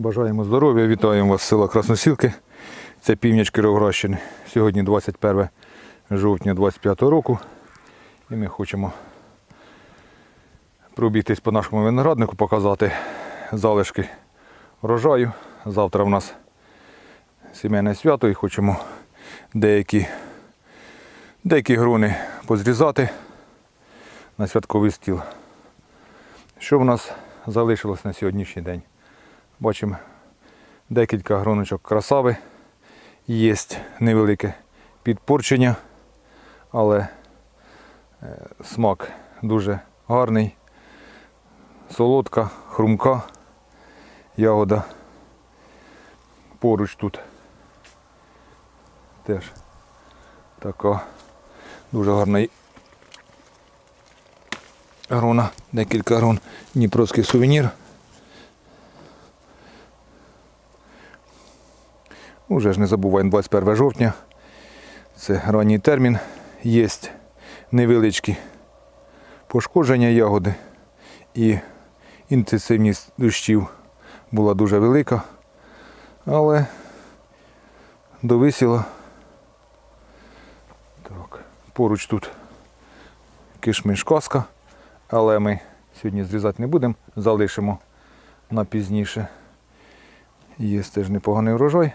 Бажаємо здоров'я, вітаємо вас з села Красносілки. Це північ Кіровоградщини. Сьогодні 21 жовтня 25 року. І ми хочемо пробігтись по нашому винограднику, показати залишки врожаю. Завтра в нас сімейне свято і хочемо деякі, деякі грони позрізати на святковий стіл. Що в нас залишилось на сьогоднішній день? Бачимо декілька гроночок красави. Є невелике підпорчення, але е, смак дуже гарний, солодка, хрумка ягода. Поруч тут теж така дуже гарна грона, декілька грон, Дніпровський сувенір. Уже ж не забуваємо 21 жовтня. Це ранній термін. Є невеличкі пошкодження ягоди і інтенсивність дощів була дуже велика. Але довисіла. Так, поруч тут кишмиш каска, але ми сьогодні зрізати не будемо, залишимо на пізніше. Є теж непоганий врожай.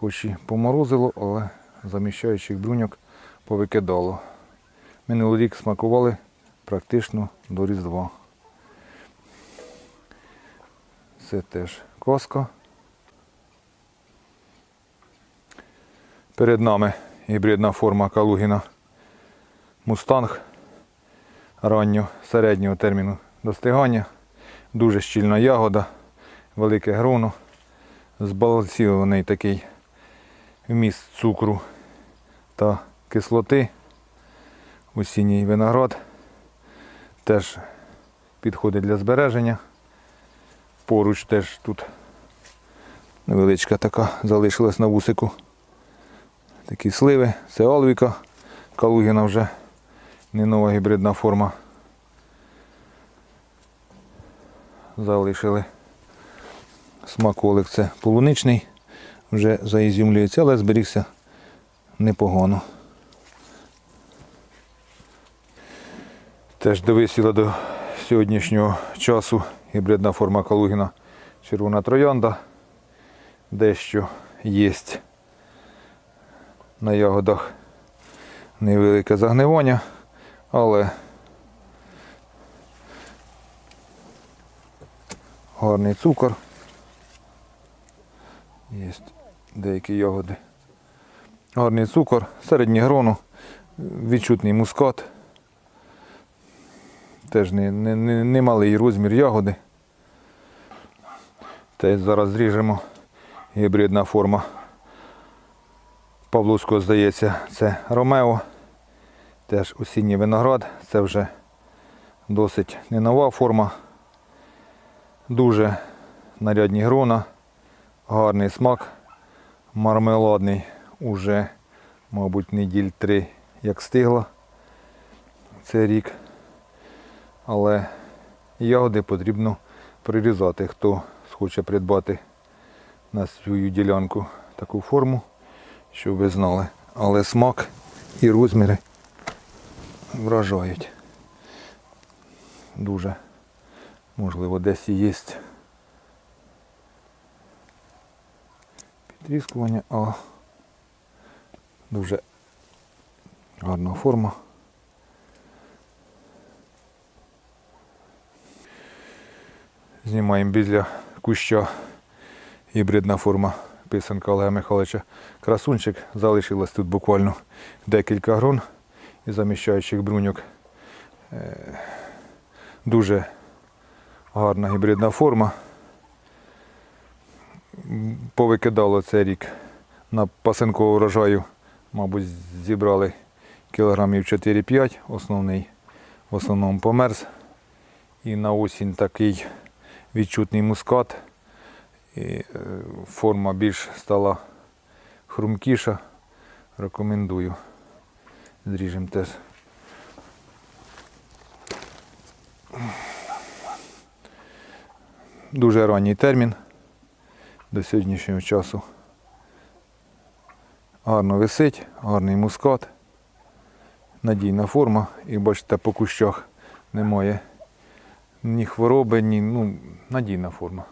Хоч і поморозило, але заміщаючих бруньок повикидало. Минулий рік смакували практично до Різдва. Це теж коска. Перед нами гібридна форма Калугіна Мустанг раннього середнього терміну достигання. Дуже щільна ягода, велике гроно, збалансований такий вміст цукру та кислоти. Осінній виноград теж підходить для збереження. Поруч теж тут невеличка така залишилась на вусику. Такі сливи, це Алвіка, Калугіна вже не нова гібридна форма. Залишили смаколик, це полуничний, вже заізюмлюється, але зберігся непогано. Теж довисіла до сьогоднішнього часу гібридна форма Калугіна червона троянда. Дещо є на ягодах невелике загнивання, але гарний цукор. Є деякі ягоди. Гарний цукор, середній грону, відчутний мускат. Теж не, не, не, не розмір ягоди. Теж зараз зріжемо гібридна форма. Павловського, здається, це Ромео. Теж осінній виноград. Це вже досить не нова форма. Дуже нарядні грона, гарний смак, мармеладний. Уже, мабуть, неділь три як стигла цей рік. Але ягоди потрібно прирізати. Хто схоче придбати на свою ділянку таку форму, щоб ви знали. Але смак і розміри вражають. Дуже. Можливо, десь і є підтріскування, а дуже гарна форма. Знімаємо біля куща гібридна форма писанка Олега Михайловича. Красунчик. Залишилось тут буквально декілька грон і заміщаючих бруньок. Е, Дуже гарна гібридна форма. Повикидало цей рік на пасинкового врожаю, мабуть, зібрали кілограмів 4-5, основний в основному померз. І на осінь такий відчутний мускат. І, е, форма більш стала хрумкіша. Рекомендую. Зріжемо теж. Дуже ранній термін. До сьогоднішнього часу. Гарно висить, гарний мускат, надійна форма. І бачите, по кущах немає ні хвороби, ні ну, надійна форма.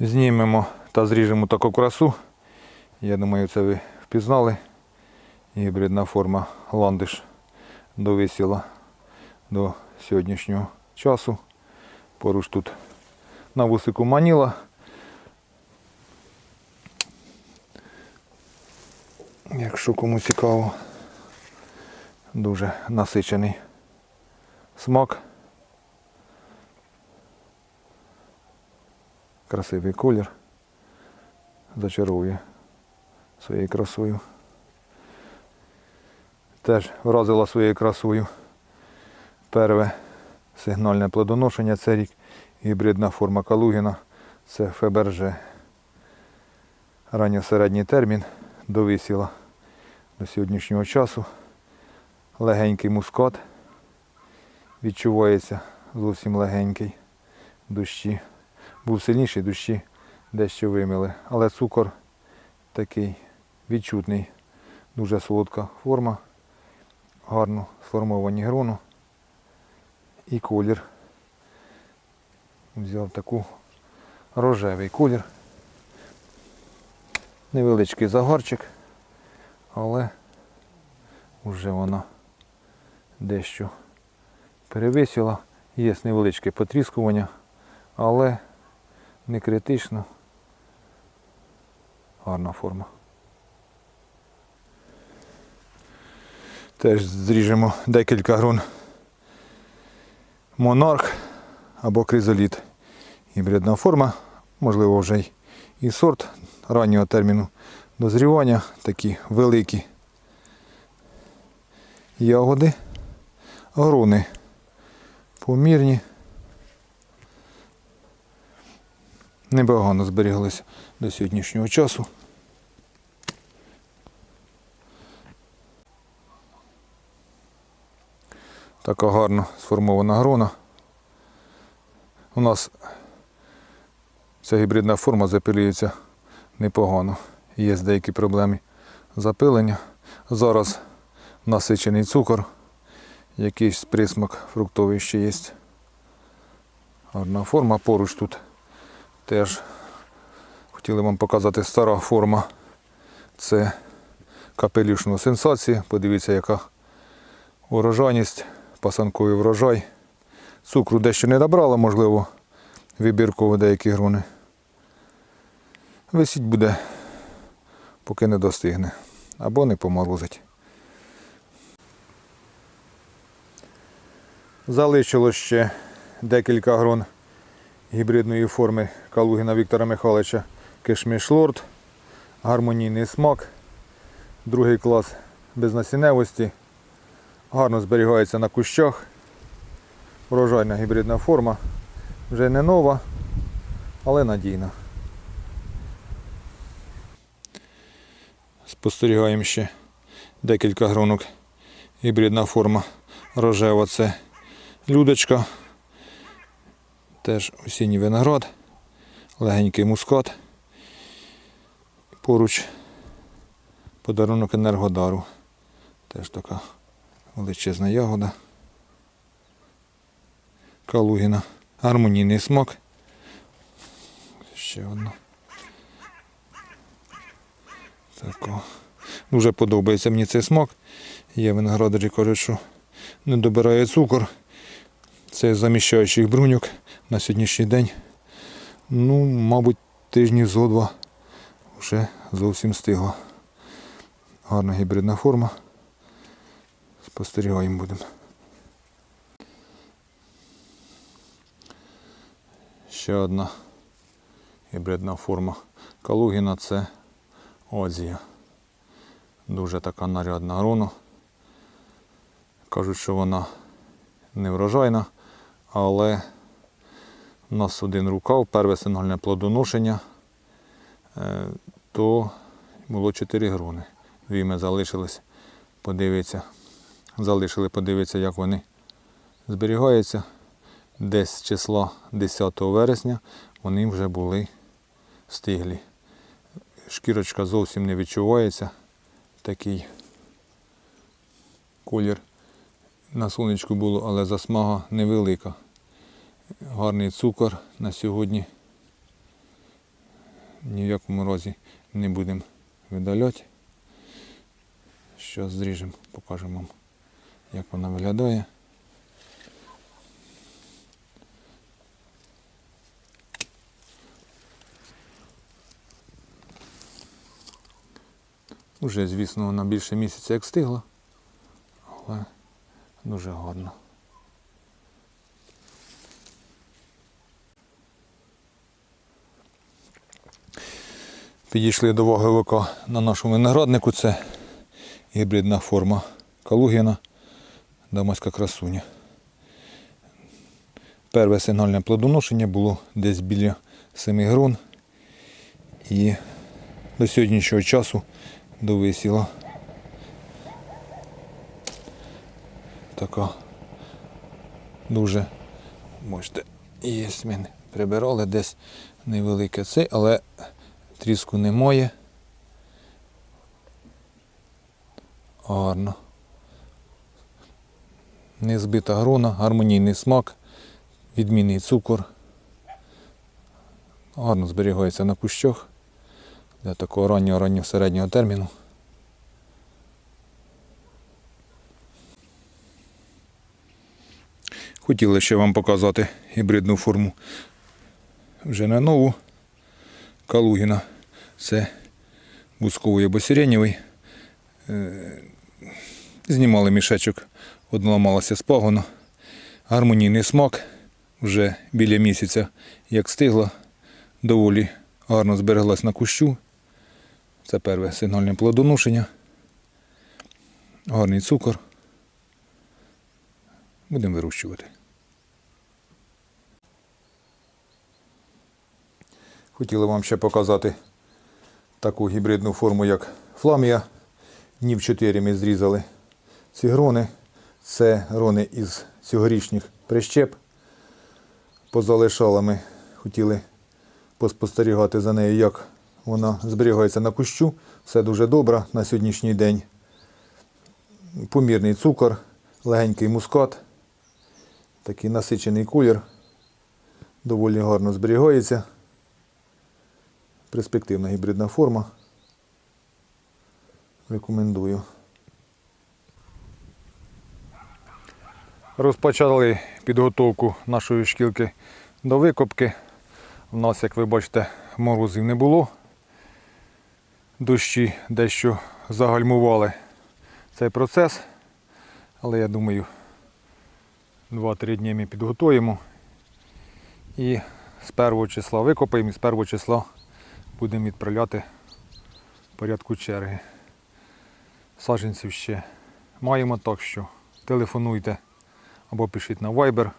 Знімемо та зріжемо таку красу. Я думаю, це ви впізнали. Гібридна форма ландиш довисіла до сьогоднішнього часу. Поруч тут на вусику маніла. Якщо кому цікаво, дуже насичений смак. Красивий колір. Зачаровує своєю красою. Теж вразила своєю красою. Перве сигнальне плодоношення це рік. Гібридна форма Калугіна. Це Феберже. Ранньосередній термін довисіла до сьогоднішнього часу. Легенький мускат. Відчувається зовсім легенький дощі. Був сильніший дощі, дещо вимили. Але цукор такий відчутний, дуже солодка форма, гарно сформовані грону і колір. Взяв таку рожевий колір. Невеличкий загарчик, але вже вона дещо перевисіла. Є невеличке потріскування, але не критично. Гарна форма. Теж зріжемо декілька грон монарх або кризоліт. Гібридна форма, можливо, вже і сорт раннього терміну дозрівання, такі великі ягоди, грони помірні. Небагато зберіглися до сьогоднішнього часу. Така гарно сформована грона. У нас ця гібридна форма запилюється непогано. Є деякі проблеми запилення. Зараз насичений цукор, якийсь присмак фруктовий ще є. Гарна форма поруч тут теж хотіли вам показати стара форма. Це капелюшного сенсації. Подивіться, яка урожайність, пасанковий врожай. Цукру дещо не набрала, можливо, вибірково деякі груни. Висіть буде, поки не достигне. Або не поморозить. Залишилось ще декілька грон гібридної форми Калугіна Віктора Михайловича Кишміш Лорд. Гармонійний смак. Другий клас безнасінневості. Гарно зберігається на кущах. Врожайна гібридна форма. Вже не нова, але надійна. Спостерігаємо ще декілька гронок. Гібридна форма рожева це людочка. Теж осінній виноград, легенький мускат. Поруч подарунок енергодару. Теж така величезна ягода. Калугіна. Гармонійний смак. Ще одна. Тако. Дуже подобається мені цей смак. Є виноградарі кажуть, що не добирає цукор. Це заміщаючих бруньок на сьогоднішній день. Ну, мабуть, тижні зо два вже зовсім стигла. Гарна гібридна форма. Спостерігаємо будемо. Ще одна гібридна форма Калугіна це Озія. Дуже така нарядна грона. Кажуть, що вона не врожайна, але у нас один рукав, перве сигнальне плодоношення, е, то було 4 грони. Дві ми залишились, подивитися. Залишили подивитися, як вони зберігаються. десь числа 10 вересня вони вже були стиглі. Шкірочка зовсім не відчувається. Такий колір на сонечку було, але засмага невелика. Гарний цукор на сьогодні. Ні в якому разі не будемо видаляти. Що зріжемо, покажемо вам, як вона виглядає. Уже, звісно, вона більше місяця як стигла, але дуже гарно. Підійшли до вогивика на нашому винограднику. Це гібридна форма Калугіна, дамаська красуня. Перше сигнальне плодоношення було десь біля 7 грон. І до сьогоднішнього часу довисіла така дуже, можете, є мене прибирали десь невелике це, але тріску немає. Гарно. Не збита грона, гармонійний смак, відмінний цукор. Гарно зберігається на кущах для такого раннього раннього середнього терміну. Хотіли ще вам показати гібридну форму вже не нову Калугіна. Це бусковий або сиренєвий. Е, Знімали мішечок, одламалася з пагону. Гармонійний смак вже біля місяця, як стигла, доволі гарно збереглась на кущу. Це перше сигнальне плодоношення. Гарний цукор. Будемо вирощувати. Хотіли вам ще показати таку гібридну форму, як фламія. Днів 4 ми зрізали ці грони. Це грони із цьогорічних прищеп. Позалишали ми, хотіли поспостерігати за нею, як вона зберігається на кущу. Все дуже добре на сьогоднішній день. Помірний цукор, легенький мускат, такий насичений колір. Доволі гарно зберігається. Перспективна гібридна форма. Рекомендую. Розпочали підготовку нашої шкілки до викопки. У нас, як ви бачите, морозів не було. Дощі дещо загальмували цей процес. Але я думаю, 2-3 дні ми підготуємо. І з першого числа викопаємо і з першого числа будемо відправляти в порядку черги. Саджанців ще маємо, так що телефонуйте або пишіть на Viber.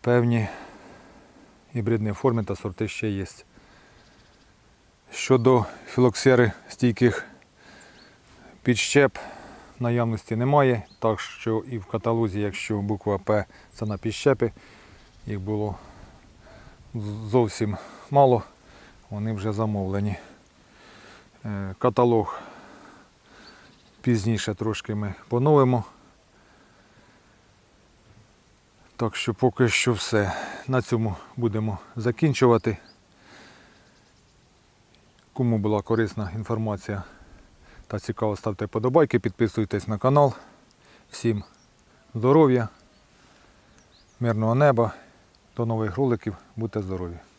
Певні гібридні форми та сорти ще є. Щодо філоксери стійких підщеп наявності немає, так що і в каталозі, якщо буква П це на підщепи, їх було зовсім мало, вони вже замовлені. Е, Каталог пізніше трошки ми поновимо. Так що поки що все. На цьому будемо закінчувати. Кому була корисна інформація та цікаво, ставте подобайки, підписуйтесь на канал. Всім здоров'я, мирного неба, до нових роликів, будьте здорові!